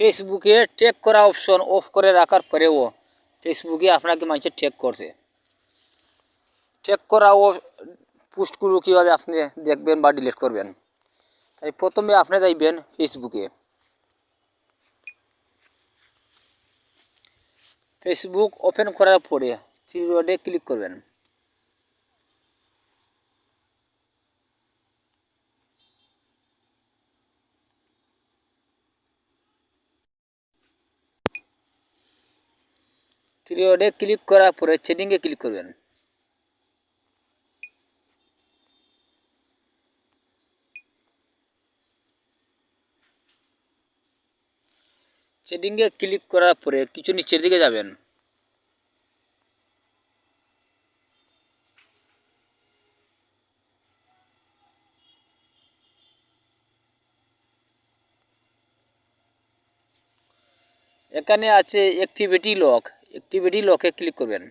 ফেসবুকে ট্যাগ করা option of করে রাখার পরেও ফেসবুকে আপনাকে মানুষে ট্যাগ করছে। ট্যাগ করা ও পোস্টগুলো কীভাবে আপনি দেখবেন বা ডিলিট করবেন? তাই প্রথমে আপনি যাইবেন ফেসবুকে ফেসবুক ওপেন করার পরে থ্রি রোডে ক্লিক করবেন। থ্রি রোডে ক্লিক করার পরে সেটিংয়ে ক্লিক করবেন। সেটিংয়ে ক্লিক করার পরে কিছু নিচের দিকে যাবেন। এখানে আছে অ্যাক্টিভিটি লক অ্যাক্টিভিটি লকে ক্লিক করবেন।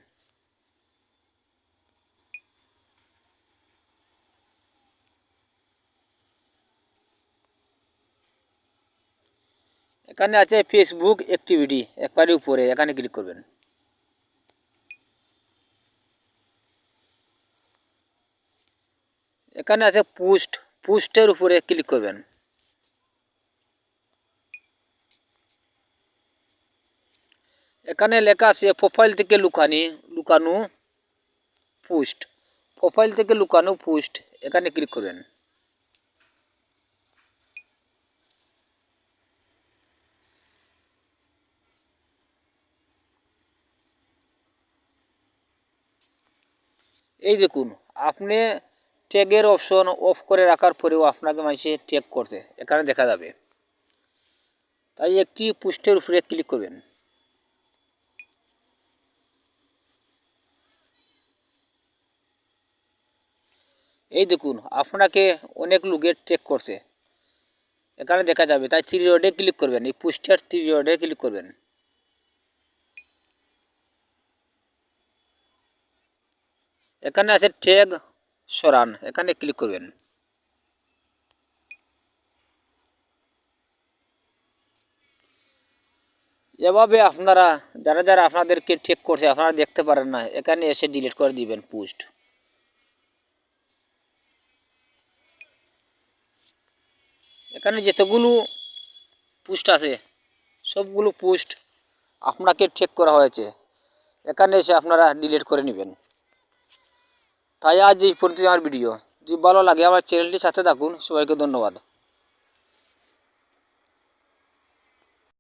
এখানে আছে ফেসবুক অ্যাক্টিভিটি একবারে উপরে, এখানে ক্লিক করবেন। এখানে আছে পোস্ট পোস্টের উপরে ক্লিক করবেন। এখানে লেখা আছে প্রোফাইল থেকে লুকানি, লুকানো পোস্ট প্রোফাইল থেকে লুকানো পোস্ট এখানে ক্লিক করবেন এই দেখুন, আপনি ট্যাগের অপশন অফ করে রাখার পরেও আপনাকে মানুষে ট্যাগ করতে, এখানে দেখা যাবে। তাই একটি পোস্টের উপরে ক্লিক করবেন। এই দেখুন, আপনাকে অনেক লোকে ট্রেক করছে। এখানে দেখা যাবে, তাই থ্রি রোডে ক্লিক করবেন, এই পোস্টার থ্রি রোডে ক্লিক করবেন। এখানে আছে ট্যাগ সরান, এখানে ক্লিক করবেন। এভাবে আপনারা, যারা যারা আপনাদেরকে চেক করছে, আপনারা দেখতে পারেন না, এখানে এসে ডিলিট করে দিবেন পোস্ট এখানে যতগুলো পোস্ট আছে, সবগুলো পোস্ট আপনাকে চেক করা হয়েছে। এখানে এসে আপনারা ডিলিট করে নেবেন। তাই আজ এই পর্যন্ত আমার ভিডিও যদি ভালো লাগে আমার চ্যানেলটির সাথে থাকুন। সবাইকে ধন্যবাদ।